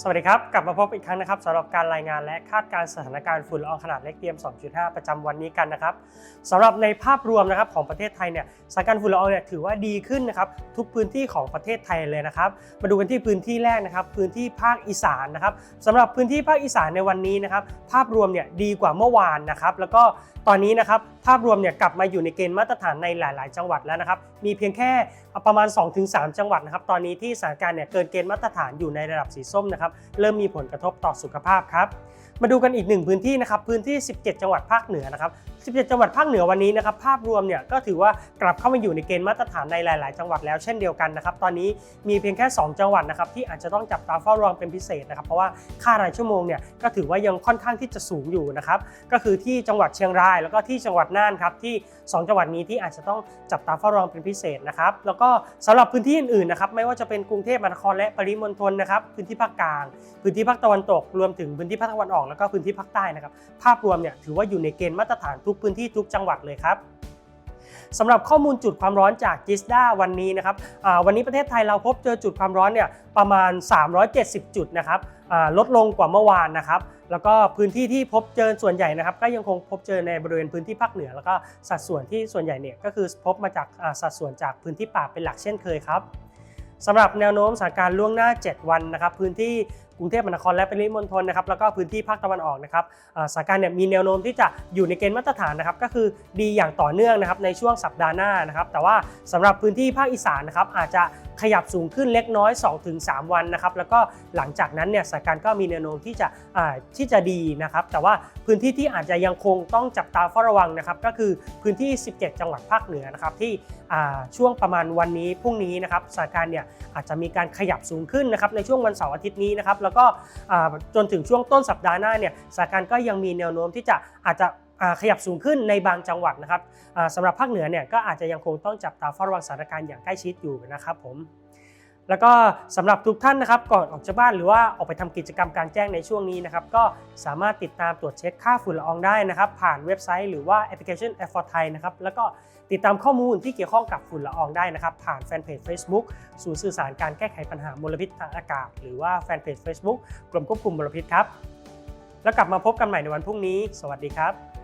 สวัสดีครับ กลับมาพบอีกครั้งนะครับสำหรับการรายงานและคาดการสถานการณ์ฝุ่นละอองขนาดเล็ก PM 2.5 ประจำวันนี้กันนะครับสำหรับในภาพรวมนะครับของประเทศไทยเนี่ยสถานการณ์ฝุ่นละอองเนี่ยถือว่าดีขึ้นนะครับทุกพื้นที่ของประเทศไทยเลยนะครับมาดูกันที่พื้นที่แรกนะครับพื้นที่ภาคอีสานนะครับสำหรับพื้นที่ภาคอีสานในวันนี้นะครับภาพรวมเนี่ยดีกว่าเมื่อวานนะครับแล้วก็ตอนนี้นะครับภาพรวมเนี่ยกลับมาอยู่ในเกณฑ์มาตรฐานในหลาย ๆ จังหวัดแล้วนะครับมีเพียงแค่ประมาณ 2-3 จังหวัดนะครับตอนนี้ที่สถานการณ์เนี่ยเกินเกณฑ์มาตรฐานอยู่ในระดับสีส้มนะครับเริ่มมีผลกระทบต่อสุขภาพครับมาดูกันอีกหนึ่งพื้นที่นะครับพื้นที่ 17 จังหวัดภาคเหนือนะครับ 17 จังหวัดภาคเหนือวันนี้นะครับภาพรวมเนี่ยก็ถือว่ากลับเข้ามาอยู่ในเกณฑ์มาตรฐานในหลาย ๆ จังหวัดแล้วเช่นเดียวกันนะครับตอนนี้มีเพียงแค่ 2 จังหวัดนะครับที่อาจจะต้องจับตาเฝ้าระวังเป็นพิเศษนะครับเพราะว่าค่ารายชั่วโมงเนี่ยก็ถือว่ายังค่อนข้างที่จะสูงอยู่นะครับก็คือที่จังหวัดเชียงราย แล้วก็ที่จังหวัดน่านครับที่ 2 จังหวัดนี้ที่อาจจะต้องจับตาเฝ้าระวังเป็นพิเศษนะครับแล้วก็สำหรับพื้นที่อื่น ๆ นะครับไม่ว่าจะเป็นกรุงเทพมหานครและปริมณฑลนะครับพื้นที่ภาคกลางพื้นที่ภาคตะวันตกรวมถึงพื้นที่ภาคตะวันออกแล้วก็พื้นที่ภาคใต้นะครับ ภาพรวมเนี่ยถือว่าอยู่ในเกณฑ์มาตรฐานทุกพื้นที่ทุกจังหวัดเลยครับสำหรับข้อมูลจุดความร้อนจากจิสดาวันนี้นะครับวันนี้ประเทศไทยเราพบเจอจุดความร้อนเนี่ยประมาณ 370 จุดนะครับลดลงกว่าเมื่อวานนะครับ แล้วก็พื้นที่ที่พบเจอส่วนใหญ่นะครับ ก็ยังคงพบเจอในบริเวณพื้นที่ภาคเหนือ แล้วก็สัดส่วนที่ส่วนใหญ่เนี่ยก็คือพบมาจากสัดส่วนจากพื้นที่ป่าเป็นหลักเช่นเคยครับ สำหรับแนวโน้มสถานการณ์ล่วงหน้า 7 วันนะครับพื้นที่กรุงเทพมหานครและปริมณฑลนะครับแล้วก็พื้นที่ภาคตะวันออกนะครับสถานการณ์เนี่ยมีแนวโน้มที่จะอยู่ในเกณฑ์มาตรฐานนะครับก็คือดีอย่างต่อเนื่องนะครับในช่วงสัปดาห์หน้านะครับแต่ว่าสำหรับพื้นที่ภาคอีสานนะครับอาจจะ ขยับสูงขึ้นเล็กน้อย 2-3 วันนะครับแล้วก็หลังจากนั้นเนี่ยสถานการณ์ก็มีแนวโน้มที่จะที่จะดีนะครับแต่ว่าพื้นที่ที่อาจจะยังคงต้องจับตาเฝ้าระวังนะครับก็คือพื้นที่ 17 จังหวัดภาคเหนือนะครับที่ช่วงประมาณวันนี้พรุ่งนี้นะครับสถานการณ์เนี่ยอาจจะมีการขยับสูงขึ้นนะครับในช่วงวันเสาร์อาทิตย์นี้นะครับแล้วก็จนถึงช่วงต้นสัปดาห์หน้าเนี่ยสถานการณ์ก็ยังมีแนวโน้มที่จะอาจจะ ขยับสูงขึ้นในบางจังหวัดนะครับสำหรับภาคเหนือเนี่ยก็อาจจะยังคงต้องจับตาเฝ้าระวังสถานการณ์อย่างใกล้ชิดอยู่นะครับผมแล้วก็สำหรับทุกท่านนะครับก่อนออกจากบ้านหรือว่าออกไปทำกิจกรรมกลารแจ้งในช่วงนี้นะครับก็สามารถติดตามตรวจเช็คค่าฝุ่นละอองได้นะครับ ผ่านเว็บไซต์หรือว่าแอปพลิเคชัน App for Thai นะครับแล้วก็ติดตามข้อมูลที่เกี่ยวข้องกับฝุ่นละอองได้นะครับ ผ่านแฟนเพจ Facebook ศูนย์สื่อสารการแก้ไขปัญหามลพิษทางอากาศ หรือว่าแฟนเพจ Facebook กรมควบคุมมลพิษครับแล้วกลับมาพบกันใหม่ในวันพรุ่งนี้ สวัสดีครับ